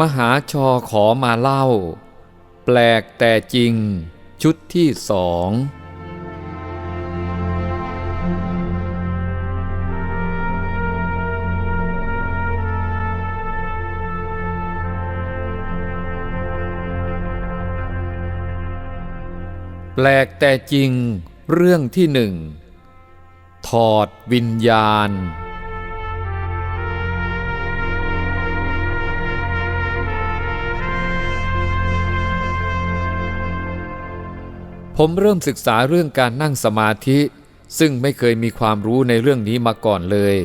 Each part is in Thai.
มหาชอขอมาเล่า แปลกแต่จริง ชุดที่สองแปลกแต่จริงเรื่องที่หนึ่งถอดวิญญาณ ผมเริ่มศึกษาเรื่องการนั่งสมาธิ ซึ่งไม่เคยมีความรู้ในเรื่องนี้มาก่อนเลย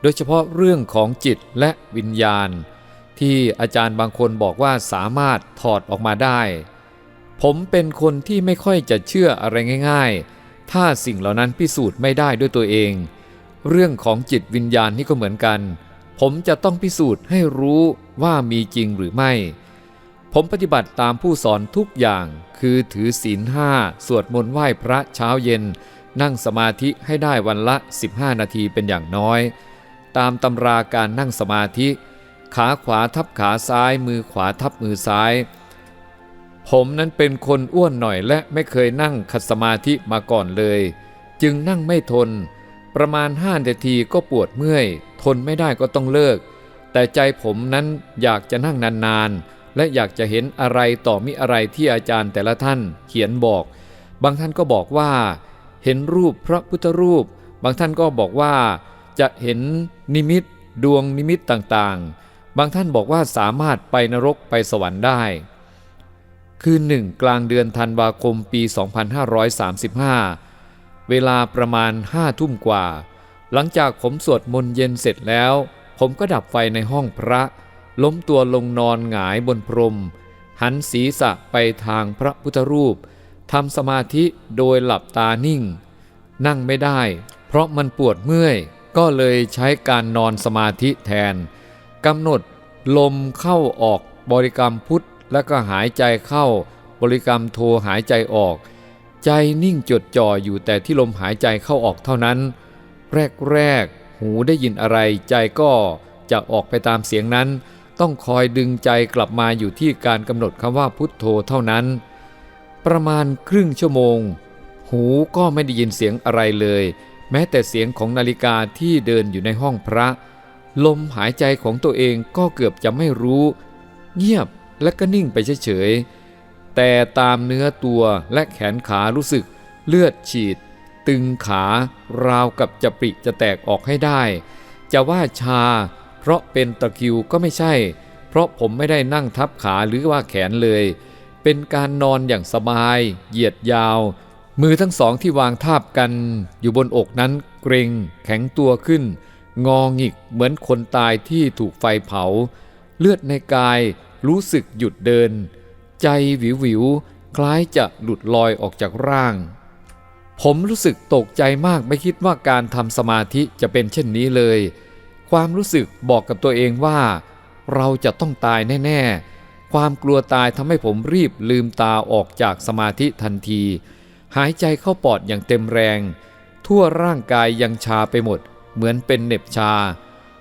โดยเฉพาะเรื่องของจิตและวิญญาณ ที่อาจารย์บางคนบอกว่าสามารถถอดออกมาได้ ผมเป็นคนที่ไม่ค่อยจะเชื่ออะไรง่าย ๆ ถ้าสิ่งเหล่านั้นพิสูจน์ไม่ได้ด้วยตัวเอง เรื่องของจิตวิญญาณนี่ก็เหมือนกัน ผมจะต้องพิสูจน์ให้รู้ว่ามีจริงหรือไม่ ผมปฏิบัติตามผู้สอนทุกอย่าง คือถือศีลห้าสวดมนต์ไหว้พระเช้าเย็น นั่งสมาธิให้ได้วันละ 15 นาทีเป็นอย่างน้อย ตามตำราการนั่งสมาธิ ขาขวาทับขาซ้าย มือขวาทับมือซ้าย ผมนั้นเป็นคนอ้วนหน่อยและไม่เคยนั่งขัดสมาธิมาก่อนเลย จึงนั่งไม่ทน ประมาณ5นาทีก็ปวดเมื่อย ทนไม่ได้ก็ต้องเลิก แต่ใจผมนั้นอยากจะนั่งนานๆ และอยากจะเห็นอะไรต่อมิอะไรที่อาจารย์แต่ละท่านเขียนบอก บางท่านก็บอกว่า เห็นรูปพระพุทธรูป บางท่านก็บอกว่าจะเห็นนิมิตดวงนิมิตต่างๆ บางท่านบอกว่าสามารถไปนรกไปสวรรค์ได้ คืนหนึ่งกลางเดือนธันวาคมปี 2535 เวลาประมาณห้าทุ่มกว่า หลังจากผมสวดมนต์เย็นเสร็จแล้ว ผมก็ดับไฟในห้องพระ ล้มตัวลงนอนหงายบนพรม หันศีรษะไปทางพระพุทธรูปทำสมาธิโดยหลับตานิ่ง นั่งไม่ได้ เพราะมันปวดเมื่อย ก็เลยใช้การนอนสมาธิแทนกำหนดลมเข้าออกบริกรรมพุทธแล้วก็หายใจเข้า บริกรรมโทหายใจออก ใจนิ่งจดจ่ออยู่แต่ที่ลมหายใจเข้าออกเท่านั้น แรกๆ หูได้ยินอะไรใจก็จะออกไปตามเสียงนั้น ต้องคอยดึงใจกลับมาอยู่ที่การกำหนดคำว่าพุทโธเท่านั้น ประมาณครึ่งชั่วโมง หูก็ไม่ได้ยินเสียงอะไรเลย แม้แต่เสียงของนาฬิกาที่เดินอยู่ในห้องพระ ลมหายใจของตัวเองก็เกือบจะไม่รู้ เงียบและก็นิ่งไปเฉยๆแต่ตามเนื้อตัวและแขนขารู้สึกเลือดฉีด ตึงขาราวกับจะปริจะแตกออกให้ได้ จะว่าชา เพราะเป็นตะคิวก็ไม่ใช่ เพราะผมไม่ได้นั่งทับขาหรือว่าแขนเลย เป็นการนอนอย่างสบาย เหยียดยาว มือทั้งสองที่วางทาบกัน อยู่บนอกนั้นเกรงแข็งตัวขึ้น งองิกเหมือนคนตายที่ถูกไฟเผา เลือดในกายรู้สึกหยุดเดิน ใจวิววิวคล้ายจะหลุดลอยออกจากร่าง ผมรู้สึกตกใจมากไม่คิดว่าการทำสมาธิจะเป็นเช่นนี้เลย ความรู้สึกบอกกับตัวเองว่า เราจะต้องตายแน่ๆ ความกลัวตายทำให้ผมรีบลืมตาออกจากสมาธิทันที หายใจเข้าปอดอย่างเต็มแรง ทั่วร่างกายยังชาไปหมด เหมือนเป็นเหน็บชา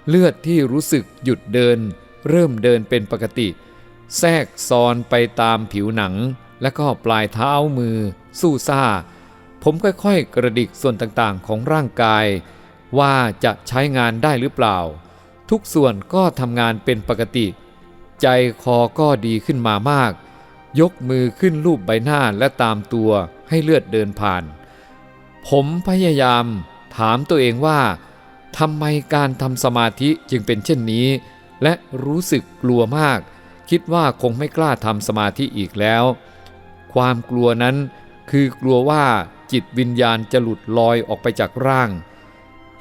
เลือดที่รู้สึกหยุดเดิน เริ่มเดินเป็นปกติ แทรกซอนไปตามผิวหนัง และก็ปลายเท้ามือ สู้ซ่า ผมค่อยๆกระดิกส่วนต่างๆของร่างกาย ว่าจะใช้งานได้หรือเปล่า ทุกส่วนก็ทำงานเป็นปกติ ใจคอก็ดีขึ้นมามาก ยกมือขึ้นรูปใบหน้าและตามตัวให้เลือดเดินผ่าน ผมพยายามถามตัวเองว่าทำไมการทำสมาธิจึงเป็นเช่นนี้ และรู้สึกกลัวมาก คิดว่าคงไม่กล้าทำสมาธิอีกแล้ว ความกลัวนั้นคือกลัวว่าจิตวิญญาณจะหลุดลอยออกไปจากร่าง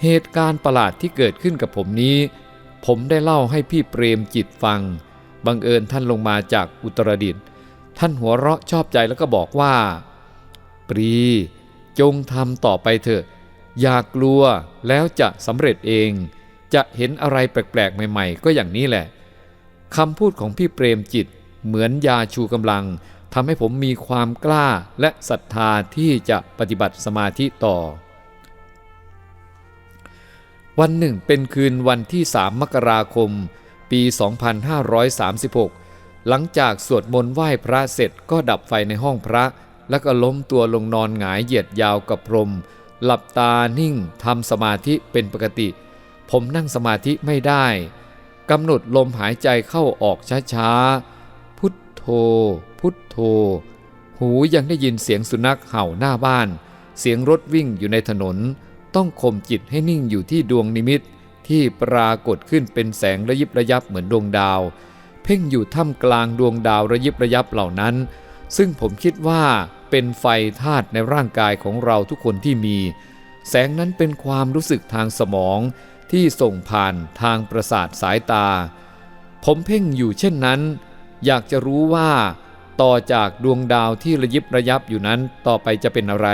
เหตุการณ์ประหลาดที่เกิดขึ้นกับผมนี้ ผมได้เล่าให้พี่เปรมจิตฟัง บังเอิญท่านลงมาจากอุตรดิตถ์ท่านหัวเราะชอบใจแล้วก็บอกว่า ปรีจงทำต่อไปเถอะ อย่ากลัวแล้วจะสำเร็จเอง จะเห็นอะไรแปลกๆ ใหม่ๆ ก็อย่างนี้แหละคำพูดของพี่เปรมจิตเหมือนยาชูกำลังทำให้ผมมีความกล้าและศรัทธาที่จะปฏิบัติสมาธิต่อ วันหนึ่งเป็นคืนวันที่สามมกราคมปปี 2536 หลังจากสวดมนต์ไหว้พระเสร็จก็ดับไฟในห้องพระ แล้วก็ล้มตัวลงนอนหงายเหยียดยาวกับพรม หลับตานิ่งทำสมาธิเป็นปกติ ผมนั่งสมาธิไม่ได้กำหนดลมหายใจเข้าออกช้าๆ พุทโธ พุทโธ หูยังได้ยินเสียงสุนัขเห่าหน้าบ้าน เสียงรถวิ่งอยู่ในถนน ต้องข่มจิตให้นิ่งอยู่ที่ดวงนิมิตที่ปรากฏขึ้นเป็นแสงระยิบระยับเหมือนดวงดาว เพ่งอยู่ท่ามกลางดวงดาวระยิบระยับเหล่านั้น ซึ่งผมคิดว่าเป็นไฟธาตุในร่างกายของเราทุกคนที่มี แสงนั้นเป็นความรู้สึกทางสมองที่ส่งผ่านทางประสาทสายตา ผมเพ่งอยู่เช่นนั้น อยากจะรู้ว่า ต่อจากดวงดาวที่ระยิบระยับอยู่นั้นต่อไปจะเป็นอะไร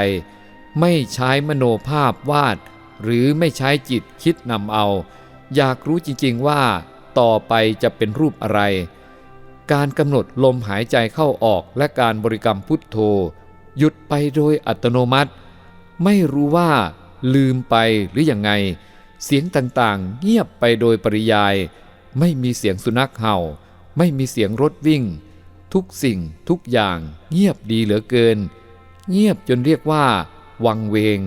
ไม่ใช้มโนภาพวาด หรือไม่ใช้จิตคิดนำเอา อยากรู้จริง ๆว่า ต่อไปจะเป็นรูปอะไร การกำหนดลมหายใจเข้าออกและการบริกรรมพุทโธ หยุดไปโดยอัตโนมัติ ไม่รู้ว่าลืมไปหรืออยังไง เสียงต่างๆ เงียบไปโดยปริยาย ไม่มีเสียงสุนัขเห่า ไม่มีเสียงรถวิ่ง ทุกสิ่งทุกอย่างเงียบดีเหลือเกิน เงียบจนเรียกว่า วังเวง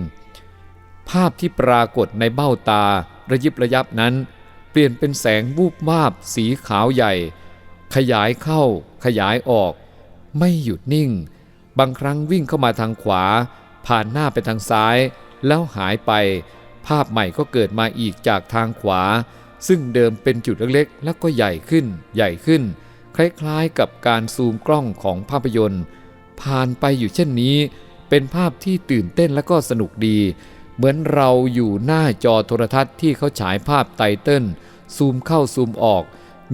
ภาพที่ปรากฏในเบ้าตาระยิบระยับนั้น เปลี่ยนเป็นแสงวูบวาบสีขาวใหญ่ ขยายเข้า ขยายออก ไม่หยุดนิ่ง บางครั้งวิ่งเข้ามาทางขวา ผ่านหน้าไปทางซ้าย แล้วหายไป ภาพใหม่ก็เกิดมาอีกจากทางขวา ซึ่งเดิมเป็นจุดเล็กๆ แล้วก็ใหญ่ขึ้น ใหญ่ขึ้น คล้ายๆกับการซูมกล้องของภาพยนตร์ผ่านไปอยู่เช่นนี้ เป็นภาพที่ตื่นเต้นและก็สนุกดี เหมือนเราอยู่หน้าจอโทรทัศน์ที่เขาฉายภาพไตเติ้ลซูมเข้าซูมออก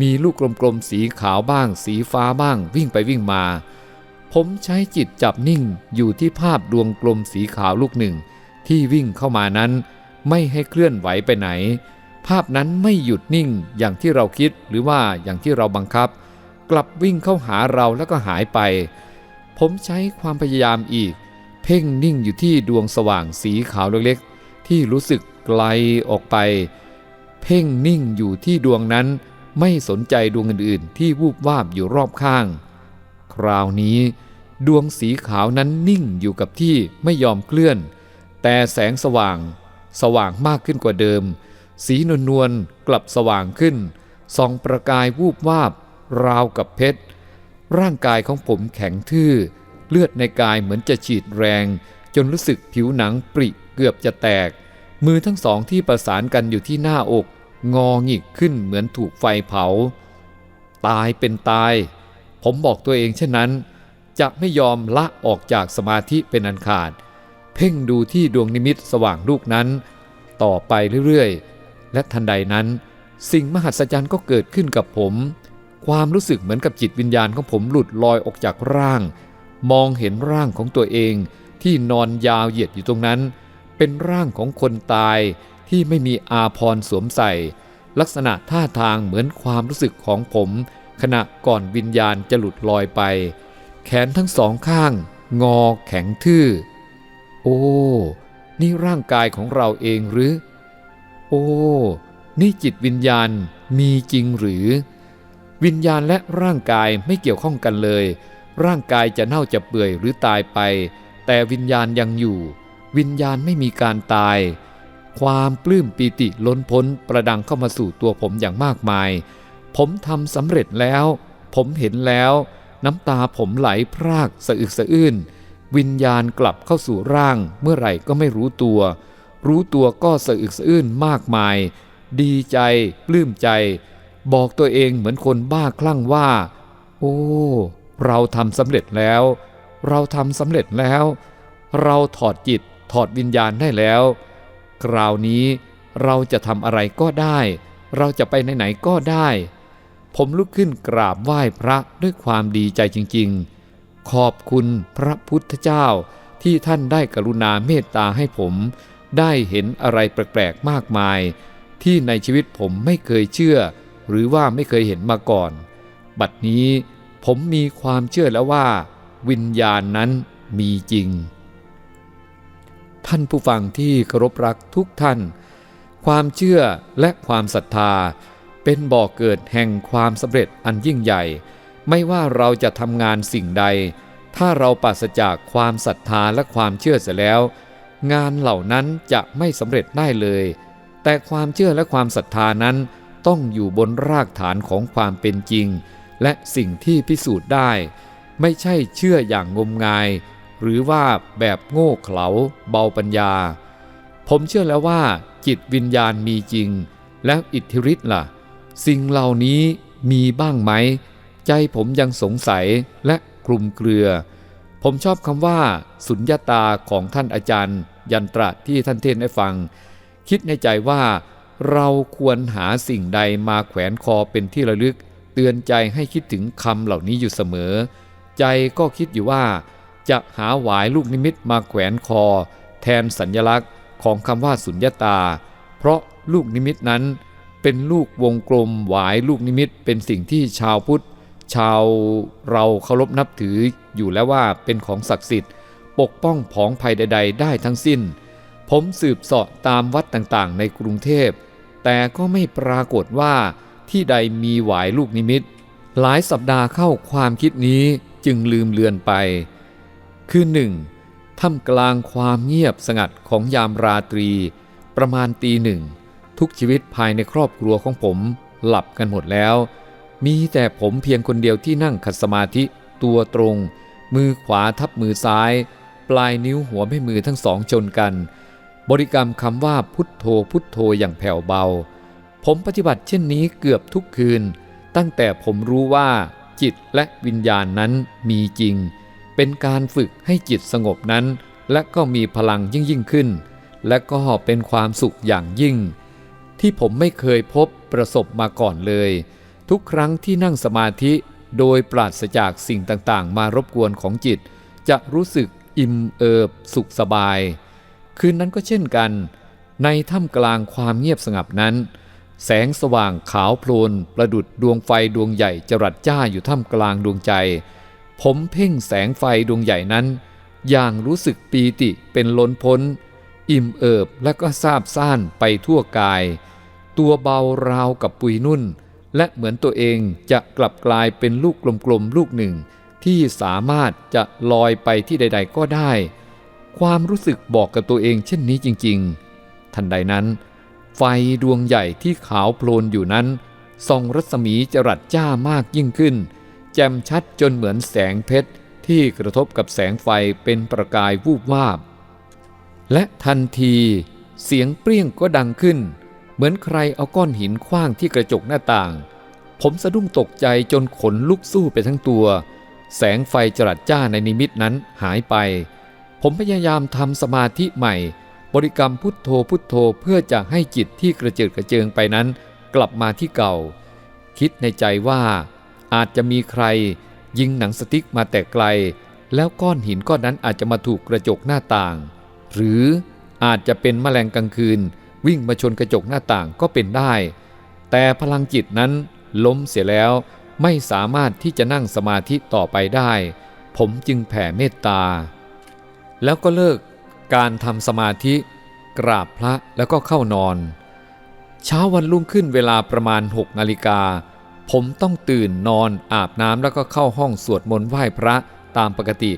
มีลูกกลมๆสีขาวบ้าง สีฟ้าบ้าง วิ่งไปวิ่งมา ผมใช้จิตจับนิ่งอยู่ที่ภาพดวงกลมสีขาวลูกหนึ่ง ที่วิ่งเข้ามานั้น ไม่ให้เคลื่อนไหวไปไหน ภาพนั้นไม่หยุดนิ่งอย่างที่เราคิดหรือว่าอย่างที่เราบังคับ กลับวิ่งเข้าหาเราแล้วก็หายไป ผมใช้ความพยายามอีก พ่งนิ่งอยู่ที่ดวงสว่างสีขาวเล็กๆ ที่รู้สึกไกลออกไป เพ่งนิ่งอยู่ที่ดวงนั้น ไม่สนใจดวงอื่นๆ ที่วูบวาบอยู่รอบข้าง คราวนี้ ดวงสีขาวนั้นนิ่งอยู่กับที่ไม่ยอมเคลื่อน แต่แสงสว่าง สว่างมากขึ้นกว่าเดิม สีนวลนวลๆกลับสว่างขึ้นส่องประกายวูบวาบ ราวกับเพชร ร่างกายของผมแข็งทื่อ เลือดในกายเหมือนจะฉีดแรง จนรู้สึกผิวหนังปริเกือบจะแตก มือทั้งสองที่ประสานกันอยู่ที่หน้าอก งอหงิกขึ้นเหมือนถูกไฟเผา ตายเป็นตาย ผมบอกตัวเองเช่นนั้น จะไม่ยอมละออกจากสมาธิเป็นอันขาด เพ่งดูที่ดวงนิมิตสว่างลูกนั้น ต่อไปเรื่อยๆ และทันใดนั้น สิ่งมหัศจรรย์ก็เกิดขึ้นกับผม ความรู้สึกเหมือนกับจิตวิญญาณของผมหลุดลอยออกจากร่าง มองเห็นร่างของตัวเองที่นอนยาวเหยียดอยู่ตรงนั้น เป็นร่างของคนตายที่ไม่มีอาพรสวมใส่ ลักษณะท่าทางเหมือนความรู้สึกของผม ขณะก่อนวิญญาณจะหลุดลอยไป แขนทั้งสองข้าง งอแข็งทื่อ โอ้ นี่ร่างกายของเราเองหรือ โอ้ นี่จิตวิญญาณมีจริงหรือ วิญญาณและร่างกายไม่เกี่ยวข้องกันเลย ร่างกายจะเน่าจะเปื่อยหรือตายไป แต่วิญญาณยังอยู่ วิญญาณไม่มีการตาย ความปลื้มปีติล้นพ้นประดังเข้ามาสู่ตัวผมอย่างมากมาย ผมทำสำเร็จแล้ว ผมเห็นแล้ว น้ำตาผมไหลพรากสะอึกสะอื้นวิญญาณกลับเข้าสู่ร่างเมื่อไหร่ก็ไม่รู้ตัว รู้ตัวก็สะอึกสะอื้นมากมาย ดีใจปลื้มใจ บอกตัวเองเหมือนคนบ้าคลั่งว่า โอ้ เราทำสำเร็จแล้ว เราทำสำเร็จแล้ว เราถอดจิตถอดวิญญาณได้แล้ว คราวนี้เราจะทำอะไรก็ได้ เราจะไปไหนๆก็ได้ ผมลุกขึ้นกราบไหว้พระด้วยความดีใจจริง ๆ ขอบคุณพระพุทธเจ้าที่ท่านได้กรุณาเมตตาให้ผม ได้เห็นอะไรแปลกๆมากมาย ที่ในชีวิตผมไม่เคยเชื่อ หรือว่าไม่เคยเห็นมาก่อน บัดนี้ ผมมีความเชื่อแล้วว่า วิญญาณนั้นมีจริง ท่านผู้ฟังที่เคารพรักทุกท่าน ความเชื่อและความศรัทธาเเป็นบ่อกเกิดแห่งความสำเร็จอันยิ่งใหญ่ ไม่ว่าเราจะทำงานสิ่งใด ถ้าเราปราศจากความศรัทธาและความเชื่อเสียแล้ว งานเหล่านั้นจะไม่สำเร็จได้เลย แต่ความเชื่อและความศรัทธานั้นต้องอยู่บนรากฐานของความเป็นจริง และสิ่งที่พิสูจน์ได้ ไม่ใช่เชื่ออย่างงมงาย หรือว่าแบบโง่เขลาเบาปัญญา ผมเชื่อแล้วว่า จิตวิญญาณมีจริง แล้วอิทธิฤทธิ์ล่ะ สิ่งเหล่านี้มีบ้างไหม ใจผมยังสงสัยและคลุมเกลือ ผมชอบคำว่า สุญญาตาของท่านอาจารย์ ยันตระที่ท่านเทศน์ให้ฟัง คิดในใจว่าเราควรหาสิ่งใดมาแขวนคอเป็นที่ระลึก เตือนใจให้คิดถึงคำเหล่านี้อยู่เสมอ ใจก็คิดอยู่ว่า จะหาหวายลูกนิมิตมาแขวนคอ แทนสัญญลักษณ์ของคำว่าสุญญาตา เพราะลูกนิมิตนั้น เป็นลูกวงกลมหวายลูกนิมิตเป็นสิ่งที่ชาวพุทธ ชาวเราเคารพนับถืออยู่แล้วว่าเป็นของศักดิ์สิทธิ์ ปกป้องผองภัยใด ๆ ได้ทั้งสิ้น ผมสืบเสาะตามวัดต่างๆ ในกรุงเทพ แต่ก็ไม่ปรากฏว่า ที่ใดมีหวายลูกนิมิต หลายสัปดาห์เข้าความคิดนี้จึงลืมเลือนไป คือหนึ่งท่ามกลางความเงียบสงัดของยามราตรี ประมาณตีหนึ่ง ทุกชีวิตภายในครอบครัวของผมหลับกันหมดแล้ว มีแต่ผมเพียงคนเดียวที่นั่งขัดสมาธิตัวตรง มือขวาทับมือซ้าย ปลายนิ้วหัวแม่มือทั้งสองชนกัน บริกรรมคำว่าพุทโธพุทโธอย่างแผ่วเบา ผมปฏิบัติเช่นนี้เกือบทุกคืน ตั้งแต่ผมรู้ว่าจิตและวิญญาณนั้นมีจริง เป็นการฝึกให้จิตสงบนั้น และก็มีพลังยิ่งยิ่งขึ้น และก็เป็นความสุขอย่างยิ่ง ที่ผมไม่เคยพบประสบมาก่อนเลย ทุกครั้งที่นั่งสมาธิโดยปราศจากสิ่งต่างๆ มารบกวนของจิต จะรู้สึกอิ่มเอิบสุขสบาย คืนนั้นก็เช่นกัน ในถ้ำกลางความเงียบสงับนั้น แสงสว่างขาวโพลนประดุดดวงไฟดวงใหญ่จรัสจ้าอยู่ท่ามกลางดวงใจ ผมเพ่งแสงไฟดวงใหญ่นั้น อย่างรู้สึกปีติเป็นล้นพ้น อิ่มเอิบและก็ซาบซ่านไปทั่วกาย ตัวเบาราวกับปุยนุ่น และเหมือนตัวเองจะกลับกลายเป็นลูกกลมๆลูกหนึ่ง ที่สามารถจะลอยไปที่ใด ๆ ก็ได้ ความรู้สึกบอกกับตัวเองเช่นนี้จริง ๆ ทันใดนั้น ไฟดวงใหญ่ที่ขาวโพลนอยู่นั้นส่องรัศมีจรัสจ้ามากยิ่งขึ้น แจ่มชัดจนเหมือนแสงเพชรที่กระทบกับแสงไฟเป็นประกายวูบวาบ และทันที เสียงเปรี้ยงก็ดังขึ้น เหมือนใครเอาก้อนหินคว้างที่กระจกหน้าต่าง ผมสะดุ้งตกใจจนขนลุกสู้ไปทั้งตัว แสงไฟจรัสจ้าในนิมิตนั้นหายไป ผมพยายามทำสมาธิใหม่ บริกรรมพุทโธพุทโธเพื่อจะให้จิตที่กระเจิดกระเจิงไปนั้น กลับมาที่เก่า คิดในใจว่าอาจจะมีใคร ยิงหนังสติ๊กมาแต่ไกล แล้วก้อนหินก้อนนั้นอาจจะมาถูกกระจกหน้าต่าง หรืออาจจะเป็นแมลงกลางคืน วิ่งมาชนกระจกหน้าต่างก็เป็นได้ แต่พลังจิตนั้นล้มเสียแล้วไม่สามารถที่จะนั่งสมาธิต่อไปได้ ผมจึงแผ่เมตตา แล้วก็เลิก การทำสมาธิ กราบพระแล้วก็เข้านอน เช้าวันรุ่งขึ้นเวลาประมาณ6นาฬิกาผมต้องตื่นนอนอาบน้ำแล้วก็เข้าห้องสวดมนต์ไหว้พระตามปกติ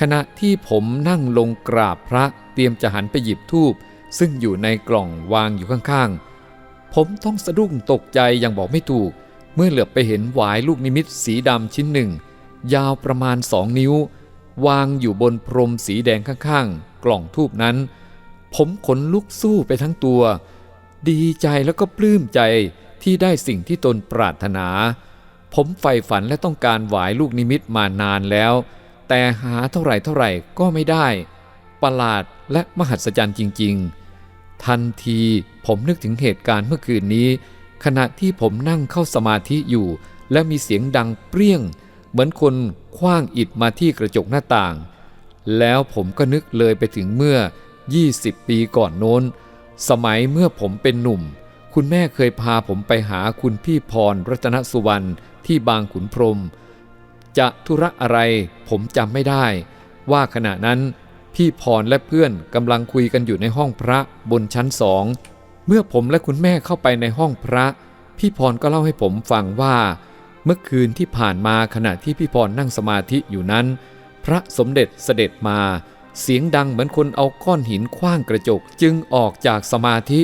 ขณะที่ผมนั่งลงกราบพระเตรียมจะหันไปหยิบธูปซึ่งอยู่ในกล่องวางอยู่ข้างๆ ผมต้องสะดุ้งตกใจอย่างบอกไม่ถูก เมื่อเหลือบไปเห็นหวายลูกนิมิตสีดำชิ้นหนึ่ง ยาวประมาณสองนิ้ว วางอยู่บนพรมสีแดงข้างๆ กล่องทูบนั้น ผมขนลุกสู้ไปทั้งตัว ดีใจแล้วก็ปลื้มใจที่ได้สิ่งที่ตนปรารถนา ผมใฝ่ฝันและต้องการหวายลูกนิมิตมานานแล้ว แต่หาเท่าไหร่เท่าไหร่ก็ไม่ได้ ประหลาดและมหัศจรรย์จริง ๆ ทันทีผมนึกถึงเหตุการณ์เมื่อคืนนี้ ขณะที่ผมนั่งเข้าสมาธิอยู่ และมีเสียงดังเปรี้ยง เหมือนคนคว้างอิฐมาที่กระจกหน้าต่าง แล้วผมก็นึกเลยไปถึงเมื่อ 20 ปีก่อนโน้น สมัยเมื่อผมเป็นหนุ่ม คุณแม่เคยพาผมไปหาคุณพี่พรรัตนสุวรรณที่บางขุนพรม จะธุระอะไรผมจำไม่ได้ ว่าขณะนั้นพี่พรและเพื่อนกำลังคุยกันอยู่ในห้องพระบนชั้นสองเมื่อผมและคุณแม่เข้าไปในห้องพระ พี่พรก็เล่าให้ผมฟังว่า เมื่อคืนที่ผ่านมาขณะที่พี่พรนั่งสมาธิอยู่นั้น พระสมเด็จเสด็จมา เสียงดังเหมือนคนเอาก้อนหินคว้างกระจกจึงออกจากสมาธิ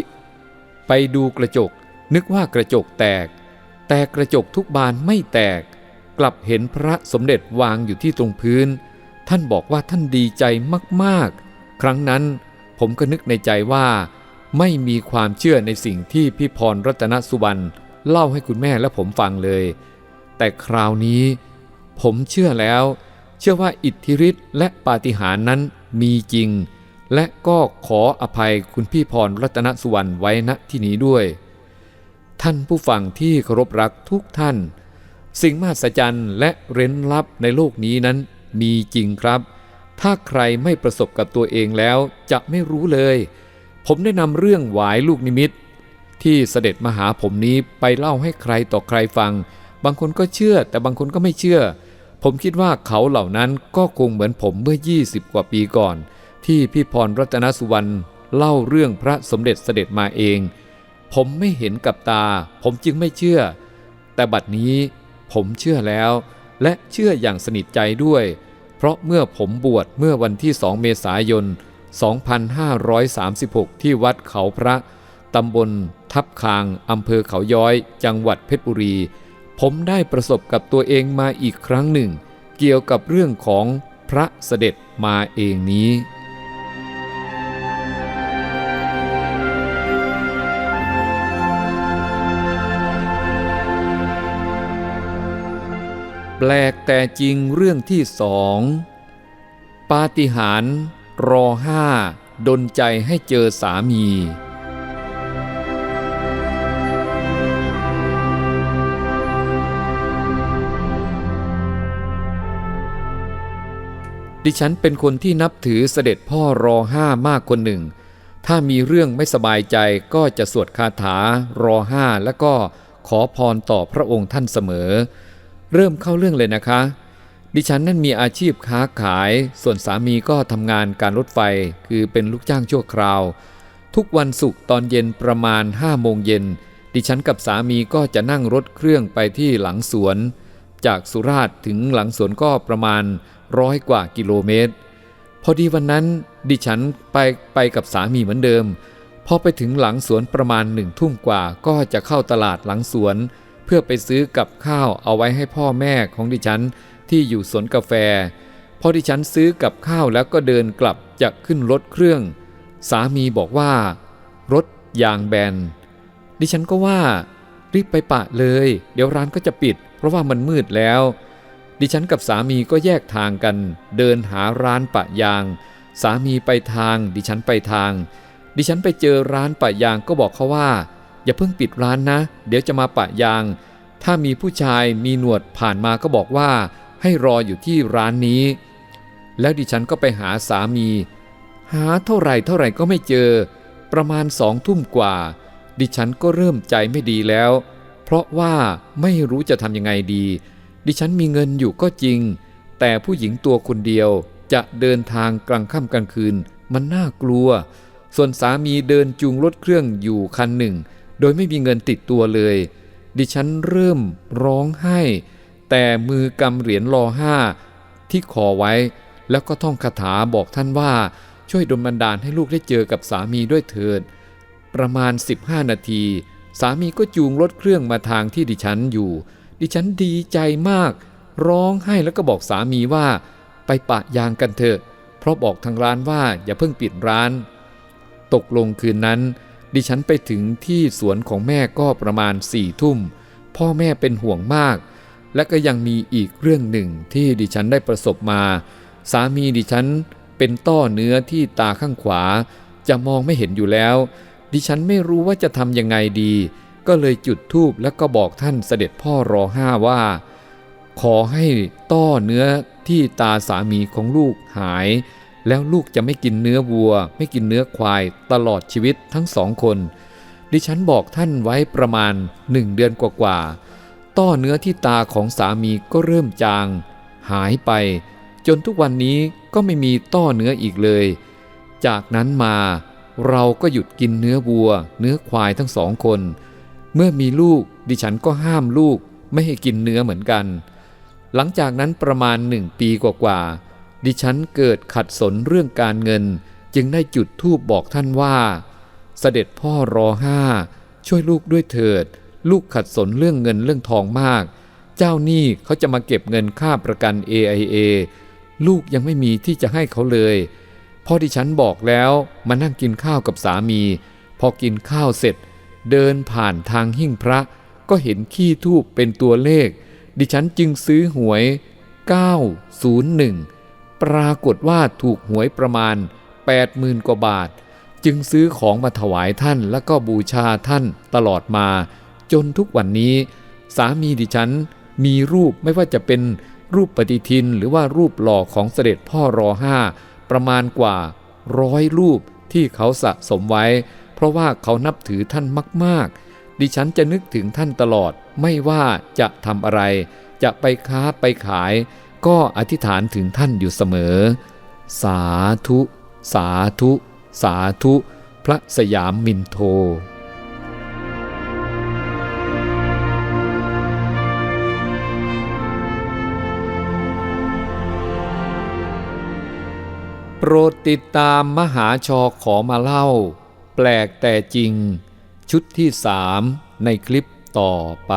ไปดูกระจกนึกว่ากระจกแตก แต่กระจกทุกบานไม่แตก กลับเห็นพระสมเด็จวางอยู่ที่ตรงพื้น ท่านบอกว่าท่านดีใจมากๆ ครั้งนั้นผมก็นึกในใจว่า ไม่มีความเชื่อในสิ่งที่พี่พรรัตนสุวรรณเล่าให้คุณแม่และผมฟังเลย แต่คราวนี้ผมเชื่อแล้ว เชื่อว่าอิทธิฤทธิ์และปาฏิหาริย์นั้นมีจริง และก็ขออภัยคุณพี่พรรัตนสุวรรณไว้ณที่นี้ด้วย ท่านผู้ฟังที่เคารพรักทุกท่าน สิ่งมหัศจรรย์และเร้นลับในโลกนี้นั้นมีจริงครับ ถ้าใครไม่ประสบกับตัวเองแล้วจะไม่รู้เลย ผมได้นำเรื่องหวายลูกนิมิตที่เสด็จมาหาผมนี้ไปเล่าให้ใครต่อใครฟัง บางคนก็เชื่อ แต่บางคนก็ไม่เชื่อ ผมคิดว่าเขาเหล่านั้นก็คงเหมือนผมเมื่อ 20 กว่าปีก่อน ที่พี่พรรัตนสุวรรณเล่าเรื่องพระสมเด็จเสด็จมาเอง ผมไม่เห็นกับตา ผมจึงไม่เชื่อ แต่บัดนี้ผมเชื่อแล้ว และเชื่ออย่างสนิทใจด้วย เพราะเมื่อผมบวชเมื่อวันที่ 2 เมษายน 2536 ที่วัดเขาพระตำบลทับคางอำเภอเขาย้อย จังหวัดเพชรบุรี ผมได้ประสบกับตัวเองมาอีกครั้งหนึ่ง เกี่ยวกับเรื่องของพระเสด็จมาเองนี้แปลกแต่จริงเรื่องที่สองปาฏิหาริย์รอห้าดนใจให้เจอสามี ดิฉันเป็นคนที่นับถือเสด็จพ่อรอห้ามากคนหนึ่ง ถ้ามีเรื่องไม่สบายใจก็จะสวดคาถารอห้าแล้วก็ขอพรต่อพระองค์ท่านเสมอ เริ่มเข้าเรื่องเลยนะคะ ดิฉันนั่นมีอาชีพค้าขาย ส่วนสามีก็ทำงานการรถไฟ คือเป็นลูกจ้างชั่วคราว ทุกวันศุกร์ตอนเย็นประมาณ5โมงเย็น ดิฉันกับสามีก็จะนั่งรถเครื่องไปที่หลังสวน จากสุราษฎร์ถึงหลังสวนก็ประมาณ ร้อยกว่ากิโลเมตร พอดีวันนั้นดิฉันไปไปกับสามีเหมือนเดิม พอไปถึงหลังสวนประมาณหนึ่งทุ่มกว่าก็จะเข้าตลาดหลังสวน เพื่อไปซื้อกับข้าวเอาไว้ให้พ่อแม่ของดิฉันที่อยู่สวนกาแฟ พอดิฉันซื้อกับข้าวแล้วก็เดินกลับจะขึ้นรถเครื่อง สามีบอกว่า รถยางแบน ดิฉันก็ว่ารีบไปปะเลย เดี๋ยวร้านก็จะปิด เพราะว่ามันมืดแล้ว ดิฉันกับสามีก็แยกทางกัน เดินหาร้านปะยาง สามีไปทาง ดิฉันไปทาง ดิฉันไปเจอร้านปะยางก็บอกเขาว่า อย่าเพิ่งปิดร้านนะ เดี๋ยวจะมาปะยาง ถ้ามีผู้ชายมีหนวดผ่านมาก็บอกว่า ให้รออยู่ที่ร้านนี้ แล้วดิฉันก็ไปหาสามี หาเท่าไหร่เท่าไหร่ก็ไม่เจอ ประมาณสองทุ่มกว่า ดิฉันก็เริ่มใจไม่ดีแล้ว เพราะว่าไม่รู้จะทำยังไงดี ดิฉันมีเงินอยู่ก็จริง แต่ผู้หญิงตัวคนเดียวจะเดินทางกลางค่ำกลางคืน มันน่ากลัว ส่วนสามีเดินจูงรถเครื่องอยู่คันหนึ่ง โดยไม่มีเงินติดตัวเลย ดิฉันเริ่มร้องไห้ แต่มือกำเหรียญรอห้าที่คอไว้ แล้วก็ท่องคาถาบอกท่านว่า ช่วยดลบันดาลให้ลูกได้เจอกับสามีด้วยเถิด ประมาณ 15 นาที สามีก็จูงรถเครื่องมาทางที่ดิฉันอยู่ ดิฉันดีใจมาก ร้องไห้แล้วก็บอกสามีว่า ไปปะยางกันเถอะ เพราะบอกทางร้านว่าอย่าเพิ่งปิดร้าน ตกลงคืนนั้น ดิฉันไปถึงที่สวนของแม่ก็ประมาณสี่ทุ่ม พ่อแม่เป็นห่วงมาก และก็ยังมีอีกเรื่องหนึ่งที่ดิฉันได้ประสบมา สามีดิฉันเป็นต้อเนื้อที่ตาข้างขวา จะมองไม่เห็นอยู่แล้ว ดิฉันไม่รู้ว่าจะทำยังไงดี ก็เลยจุดธูปแล้วก็บอกท่านเสด็จพ่อรอห้าว่า ขอให้ต้อเนื้อที่ตาสามีของลูกหาย แล้วลูกจะไม่กินเนื้อวัว ไม่กินเนื้อควายตลอดชีวิตทั้งสองคน ดิฉันบอกท่านไว้ประมาณหนึ่งเดือนกว่าๆต้อเนื้อที่ตาของสามีก็เริ่มจาง หายไป จนทุกวันนี้ก็ไม่มีต้อเนื้ออีกเลย จากนั้นมาเราก็หยุดกินเนื้อวัว เนื้อควายทั้งสองคน เมื่อมีลูกดิฉันก็ห้ามลูกไม่ให้กินเนื้อเหมือนกัน หลังจากนั้นประมาณหนึ่งปีกว่าๆดิฉันเกิดขัดสนเรื่องการเงิน จึงได้จุดธูปบอกท่านว่า เสด็จพ่อรอห้าช่วยลูกด้วยเถิด ลูกขัดสนเรื่องเงินเรื่องทองมาก เจ้าหนี้เขาจะมาเก็บเงินค่าประกัน AIA ลูกยังไม่มีที่จะให้เขาเลยพอดิฉันบอกแล้วมานั่งกินข้าวกับสามี พอกินข้าวเสร็จ เดินผ่านทางหิ้งพระก็เห็นขี้ทูบเป็นตัวเลข ดิฉันจึงซื้อหวย 901 ปรากฏว่าถูกหวยประมาณ 80,000 กว่าบาท จึงซื้อของมาถวายท่านแล้วก็บูชาท่านตลอดมา จนทุกวันนี้ สามีดิฉันมีรูปไม่ว่าจะเป็นรูปปฏิทินหรือว่ารูปหล่อของเสด็จพ่อรอห้าประมาณกว่าร้อยรูปที่เขาสะสมไว้ ราะว่าเขานับถือท่านมาก ๆ ดิฉันจะนึกถึงท่านตลอด ไม่ว่าจะทำอะไร จะไปค้าไปขาย ก็อธิษฐานถึงท่านอยู่เสมอ สาธุ สาธุ สาธุ พระสยามมินโทโปรดติดตามมหาชอขอมาเล่า แปลกแต่จริงชุดที่สามในคลิปต่อไป